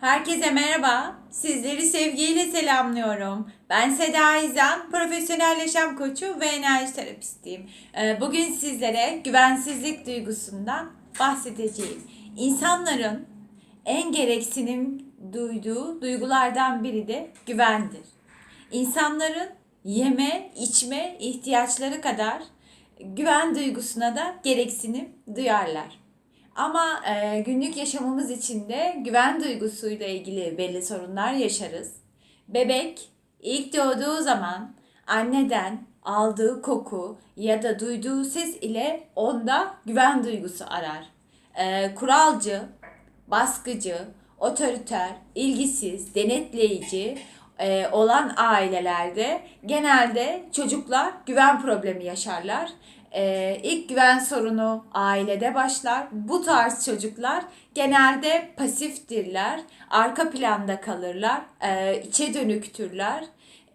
Herkese merhaba. Sizleri sevgiyle selamlıyorum. Ben Seda İzan, profesyonel yaşam koçu ve enerji terapistiyim. Ee, Bugün sizlere güvensizlik duygusundan bahsedeceğim. İnsanların en gereksinim duyduğu duygulardan biri de güvendir. İnsanların yeme, içme ihtiyaçları kadar güven duygusuna da gereksinim duyarlar. Ama e, günlük yaşamımız içinde güven duygusuyla ilgili belli sorunlar yaşarız. Bebek ilk doğduğu zaman anneden aldığı koku ya da duyduğu ses ile onda güven duygusu arar. E, kuralcı, baskıcı, otoriter, ilgisiz, denetleyici e, olan ailelerde genelde çocuklar güven problemi yaşarlar. E, ilk güven sorunu ailede başlar. Bu tarz çocuklar genelde pasiftirler, arka planda kalırlar, e, içe dönüktürler.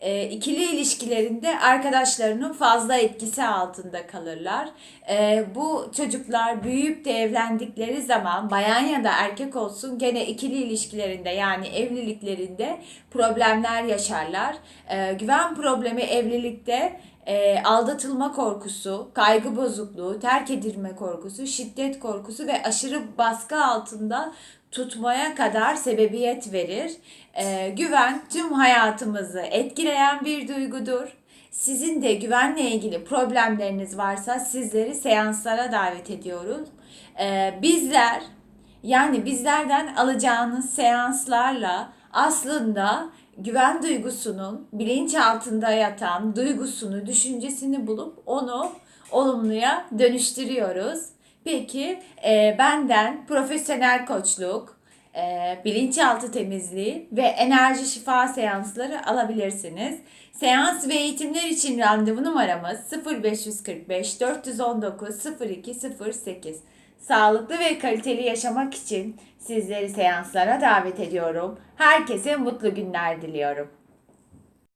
E, ikili ilişkilerinde arkadaşlarının fazla etkisi altında kalırlar. E, bu çocuklar büyüyüp de evlendikleri zaman bayan ya da erkek olsun gene ikili ilişkilerinde yani evliliklerinde problemler yaşarlar. E, güven problemi evlilikte e, aldatılma korkusu, kaygı bozukluğu, terk edilme korkusu, şiddet korkusu ve aşırı baskı altında tutmaya kadar sebebiyet verir. E, güven tüm hayatımızı etkileyen bir duygudur. Sizin de güvenle ilgili problemleriniz varsa sizleri seanslara davet ediyoruz. E, bizler yani bizlerden alacağınız seanslarla aslında güven duygusunun bilinçaltında yatan duygusunu, düşüncesini bulup onu olumluya dönüştürüyoruz. Peki e, benden profesyonel koçluk, e, bilinçaltı temizliği ve enerji şifa seansları alabilirsiniz. Seans ve eğitimler için randevu numaramız 0545 419 0208. Sağlıklı ve kaliteli yaşamak için sizleri seanslara davet ediyorum. Herkese mutlu günler diliyorum.